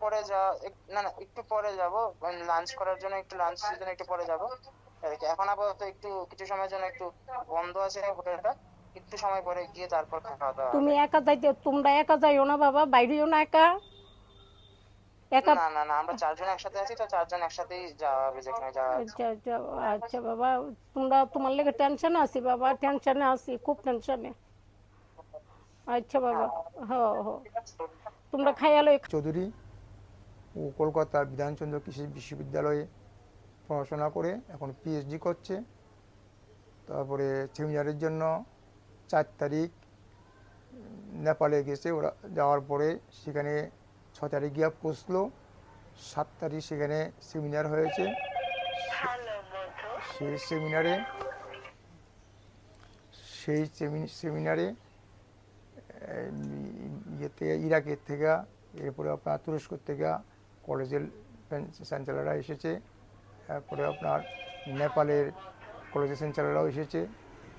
পরে যা না না একটু পরে যাব লাঞ্চ করার জন্য একটু লাঞ্চের জন্য একটু পরে যাব। এখন আপাতত একটু কিছু সময়ের জন্য একটু বন্ধ আছে হোটেলটা একটু সময় পরে গিয়ে তারপর খাওয়া দাওয়া তুমি একা যাইতে তোমরা একা যাইও না বাবা বাইরেও না একা? একা না না না আমরা চারজন একসাথে আছি তো চারজন একসাথেই যাওয়া হবে যেখানে যাওয়া আচ্ছা আচ্ছা আচ্ছা বাবা তোমরা তোমার লেগে টেনশনে আছি বাবা টেনশনে আছি খুব টেনশনে আচ্ছা বাবা হ হ তোমরা খাইয়ালো চৌধুরী ও কলকাতা বিধানচন্দ্র কৃষি বিশ্ববিদ্যালয়ে পড়াশোনা করে এখন পিএইচডি করছে। তারপরে সেমিনারের জন্য চার তারিখ নেপালে গেছে। ওরা যাওয়ার পরে সেখানে ছ তারিখ গিয়া পৌঁছলো। সাত তারিখ সেখানে সেমিনার হয়েছে। সেই সেমিনারে সেই সেমি- সেমিনারে ইয়ে থেকে ইরাকের থেকে, এরপরে আপনার তুরস্ক থেকে কলেজের চ্যান্সেলাররা এসেছে। তারপরে আপনার নেপালের কলেজের চ্যান্সেলাররাও এসেছে।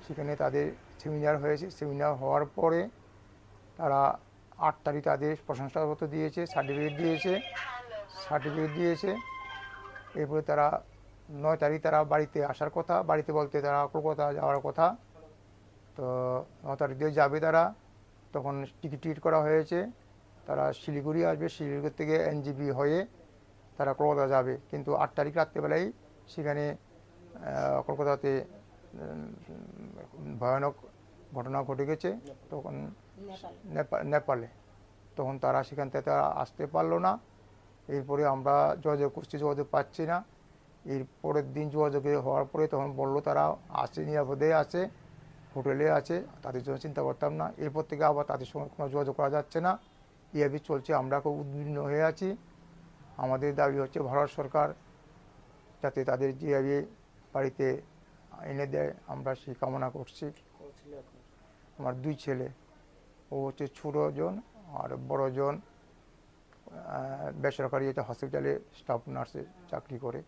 সেখানে তাদের সেমিনার হয়েছে। সেমিনার হওয়ার পরে তারা আট তারিখ তাদের প্রশংসাপত্র দিয়েছে, সার্টিফিকেট দিয়েছে সার্টিফিকেট দিয়েছে। এরপরে তারা নয় তারিখ তারা বাড়িতে আসার কথা, বাড়িতে বলতে তারা কলকাতা যাওয়ার কথা। তো ন তারিখ দিয়ে যাবে তারা। তখন টিকিট টিকিট করা হয়েছে। তারা শিলিগুড়ি আসবে শিলিগুড়ি থেকে এনজিবি হয়ে তারা কলকাতা যাবে। কিন্তু আট তারিখ রাত্রেবেলায় সেখানে কলকাতাতে ভয়ানক ঘটনা ঘটে গেছে। তখন নেপা- নেপালে। তখন তারা সেখান থেকে তারা আসতে পারল না। এরপরে আমরা যোগাযোগ করছি যোগাযোগ পাচ্ছি না। এর পরের দিন যোগাযোগ হওয়ার পরে তখন বলল তারা আছে নিরাপদে আছে হোটেলে আছে তাদের জন্য চিন্তা করতাম না। এরপর থেকে আবার তাদের সঙ্গে কোনো যোগাযোগ করা যাচ্ছে না। এইভাবে চলছে, আমরা খুব উদ্বিগ্ন হয়ে আছি। আমাদের দাবি হচ্ছে ভারত সরকার যাতে তাদের যেভাবে বাড়িতে এনে দেয়, আমরা সেই কামনা করছি। আমার দুই ছেলে, ও হচ্ছে ছোটো জন আর বড় জন। বেসরকারি একটা হসপিটালে স্টাফ নার্সে চাকরি করে।